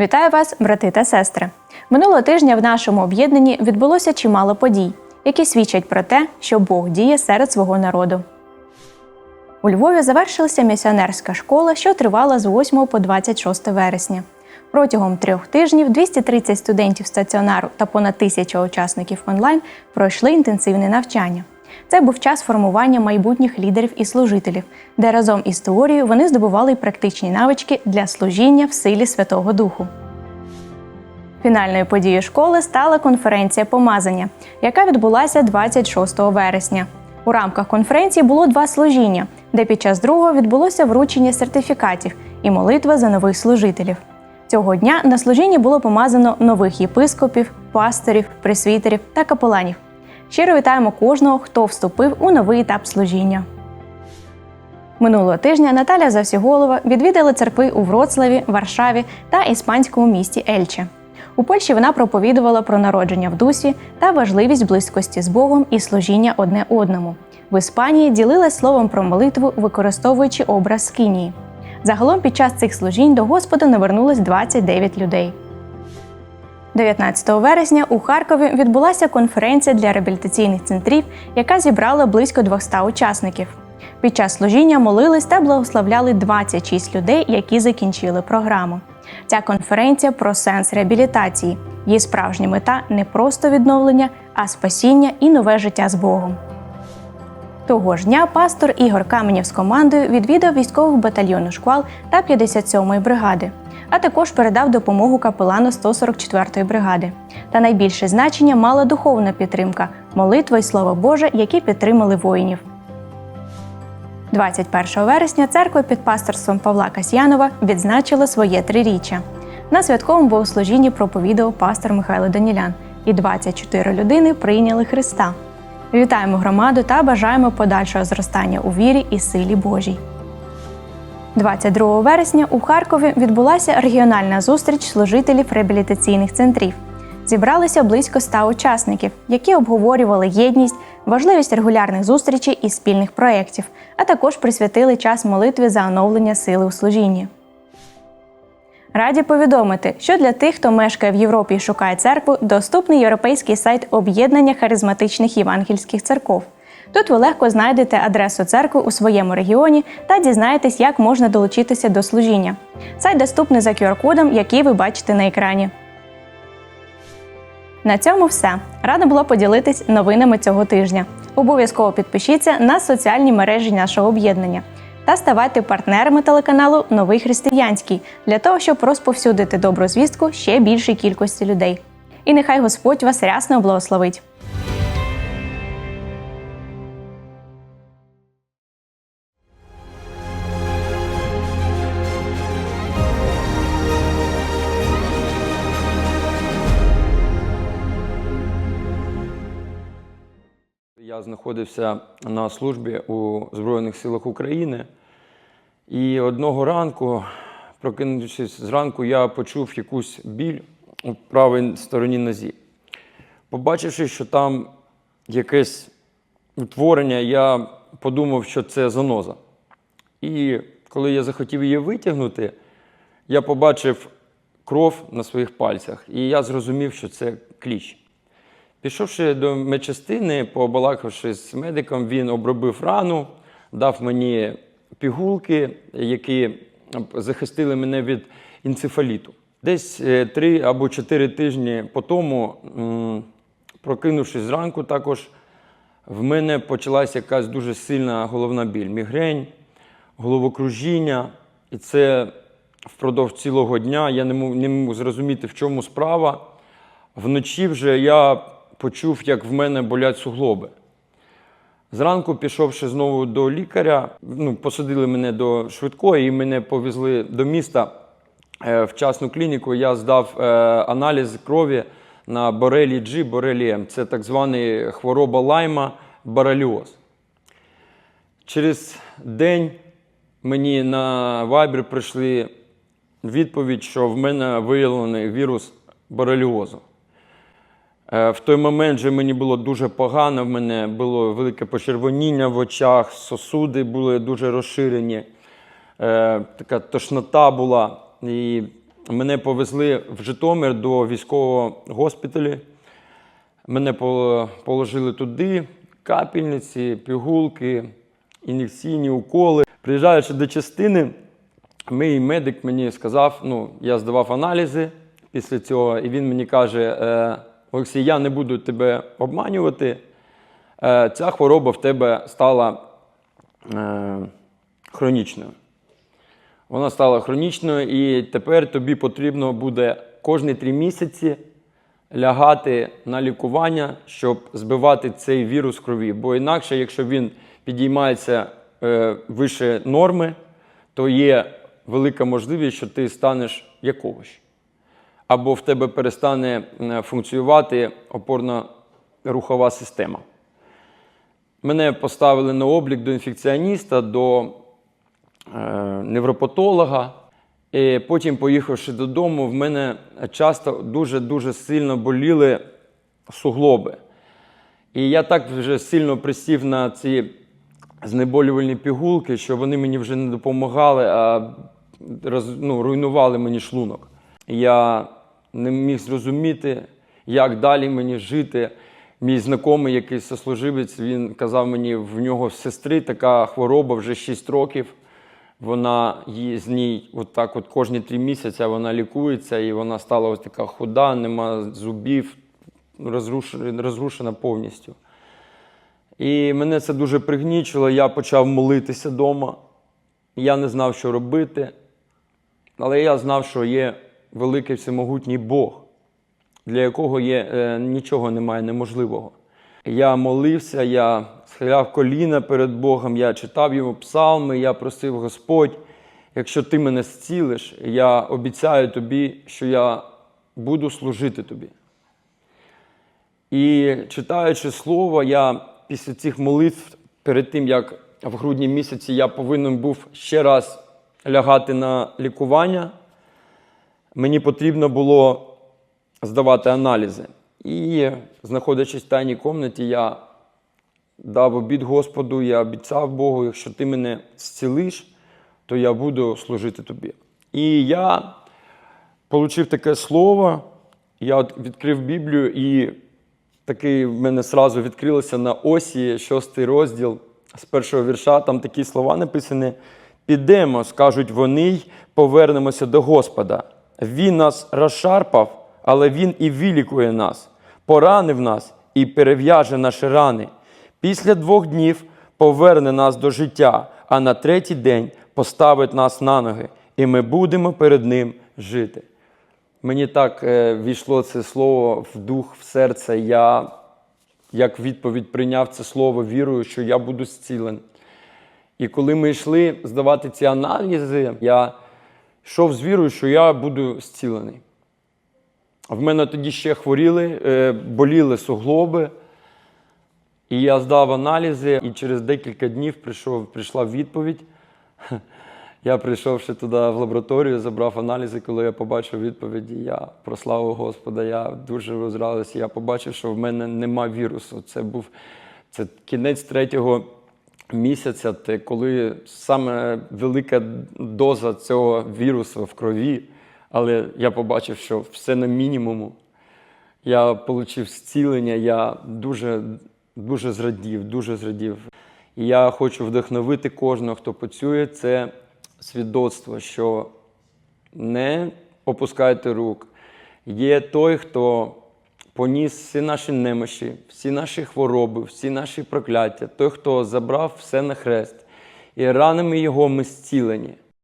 Вітаю вас, брати та сестри! Минулого тижня в нашому об'єднанні відбулося чимало подій, які свідчать про те, що Бог діє серед свого народу. У Львові завершилася місіонерська школа, що тривала з 8 по 26 вересня. Протягом трьох тижнів 230 студентів стаціонару та понад тисяча учасників онлайн пройшли інтенсивне навчання. Це був час формування майбутніх лідерів і служителів, де разом із теорією вони здобували й практичні навички для служіння в силі Святого Духу. Фінальною подією школи стала конференція помазання, яка відбулася 26 вересня. У рамках конференції було два служіння, де під час другого відбулося вручення сертифікатів і молитва за нових служителів. Цього дня на служінні було помазано нових єпископів, пасторів, пресвітерів та капеланів. Щиро вітаємо кожного, хто вступив у новий етап служіння. Минулого тижня Наталя Завсіголова відвідала церкви у Вроцлаві, Варшаві та іспанському місті Ельче. У Польщі вона проповідувала про народження в дусі та важливість близькості з Богом і служіння одне одному. В Іспанії ділилась словом про молитву, використовуючи образ скинії. Загалом під час цих служінь до Господа навернулось 29 людей. 19 вересня у Харкові відбулася конференція для реабілітаційних центрів, яка зібрала близько 200 учасників. Під час служіння молились та благословляли 26 людей, які закінчили програму. Ця конференція про сенс реабілітації. Її справжня мета не просто відновлення, а спасіння і нове життя з Богом. Того ж дня пастор Ігор Каменєв з командою відвідав військових батальйону шквал та 57-ї бригади, а також передав допомогу капелану 144-ї бригади. Та найбільше значення мала духовна підтримка, молитва і слово Боже, які підтримали воїнів. 21 вересня церква під пасторством Павла Касьянова відзначила своє триріччя. На святковому богослужінні проповідав пастор Михайло Данілян, і 24 людини прийняли Христа. Вітаємо громаду та бажаємо подальшого зростання у вірі і силі Божій. 22 вересня у Харкові відбулася регіональна зустріч служителів реабілітаційних центрів. Зібралися близько 100 учасників, які обговорювали єдність, важливість регулярних зустрічей і спільних проєктів, а також присвятили час молитві за оновлення сили у служінні. Раді повідомити, що для тих, хто мешкає в Європі і шукає церкву, доступний європейський сайт об'єднання харизматичних євангельських церков. Тут ви легко знайдете адресу церкви у своєму регіоні та дізнаєтесь, як можна долучитися до служіння. Сайт доступний за QR-кодом, який ви бачите на екрані. На цьому все. Рада була поділитись новинами цього тижня. Обов'язково підпишіться на соціальні мережі нашого об'єднання та ставайте партнерами телеканалу Новий Християнський для того, щоб розповсюдити добру звістку ще більшій кількості людей. І нехай Господь вас рясно благословить. Я знаходився на службі у Збройних силах України, і одного ранку, прокинувшись зранку, я почув якусь біль у правій стороні нозі. Побачивши, що там якесь утворення, я подумав, що це заноза. І коли я захотів її витягнути, я побачив кров на своїх пальцях, і я зрозумів, що це кліщ. Пішовши до медчастини, побалакавши з медиком, він обробив рану, дав мені пігулки, які захистили мене від енцефаліту. Десь е, три або чотири тижні по тому, прокинувшись зранку, також в мене почалася якась дуже сильна головна біль, мігрень, головокружіння. І це впродовж цілого дня я не мог зрозуміти, в чому справа. Вночі вже я почув, як в мене болять суглоби. Зранку, пішовши знову до лікаря, ну, посадили мене до швидкої і мене повезли до міста е, в частну клініку. Я здав е, аналіз крові на борелі G, борелі М. Це так званий хвороба лайма, бореліоз. Через день мені на Viber прийшли відповідь, що в мене виявлений вірус бореліозу. Е, В той момент же мені було дуже погано, в мене було велике почервоніння в очах, сосуди були дуже розширені, е, така тошнота була. І мене повезли в Житомир до військового госпіталю. Мене положили туди, капельниці, пігулки, ін'єкційні уколи. Приїжджаючи до частини, мій медик мені сказав, ну, я здавав аналізи після цього, і він мені каже: е, Олексій, я не буду тебе обманювати. Е, ця хвороба в тебе стала е, хронічною. Вона стала хронічною, і тепер тобі потрібно буде кожні три місяці лягати на лікування, щоб збивати цей вірус в крові. Бо інакше, якщо він підіймається е, вище норми, то є велика можливість, що ти станеш як овощ. Або в тебе перестане е, функціонувати опорно-рухова система. Мене поставили на облік до інфекціоніста, до е, невропатолога. І потім, поїхавши додому, в мене часто дуже-дуже сильно боліли суглоби. І я так вже сильно присів на ці знеболювальні пігулки, що вони мені вже не допомагали, а роз, ну, руйнували мені шлунок. Я не міг зрозуміти, як далі мені жити. Мій знайомий, якийсь сослуживець, він казав мені, в нього сестри така хвороба вже 6 років. Вона її з ній от от кожні три місяці вона лікується, і вона стала ось така худа, нема зубів, розруш- розрушена повністю. І мене це дуже пригнічило. Я почав молитися вдома. Я не знав, що робити. Але я знав, що є великий всемогутній Бог, для якого є, е, нічого немає неможливого. Я молився, я схиляв коліна перед Богом, я читав йому псалми, я просив Господь, якщо ти мене зцілиш, я обіцяю тобі, що я буду служити тобі. І читаючи слово, я після цих молитв, перед тим як в грудні місяці я повинен був ще раз лягати на лікування, мені потрібно було здавати аналізи. І, знаходячись в тайній кімнаті, я дав обід Господу, я обіцяв Богу, якщо ти мене зцілиш, то я буду служити тобі. І я отримав таке слово, я відкрив Біблію, і такий в мене сразу відкрилося на осі, шостий розділ з першого вірша, там такі слова написані. Підемо, скажуть вони, й повернемося до Господа. Він нас розшарпав, але Він і вилікує нас, поранив нас і перев'яже наші рани. Після двох днів поверне нас до життя, а на третій день поставить нас на ноги, і ми будемо перед Ним жити. Мені так е, війшло це слово в дух, в серце. Я як відповідь прийняв це слово вірою, що я буду зцілений. І коли ми йшли здавати ці аналізи, я йшов з вірою, що я буду зцілений. В мене тоді ще хворіли, е, боліли суглоби. І я здав аналізи, і через декілька днів прийшов, прийшла відповідь. Я прийшов ще туди в лабораторію, забрав аналізи, коли я побачив відповіді, я прославив Господа, я дуже розрадився. Я побачив, що в мене нема вірусу. Це був це кінець третього місяця, коли саме велика доза цього вірусу в крові. Але я побачив, що все на мінімуму. Я отримав зцілення, я дуже, дуже зрадів, дуже зрадів. І я хочу вдохновити кожного, хто працює, це свідоцтво, що не опускайте рук. Є той, хто поніс всі наші немощі, всі наші хвороби, всі наші прокляття, той, хто забрав все на хрест. І ранами його ми зцілені.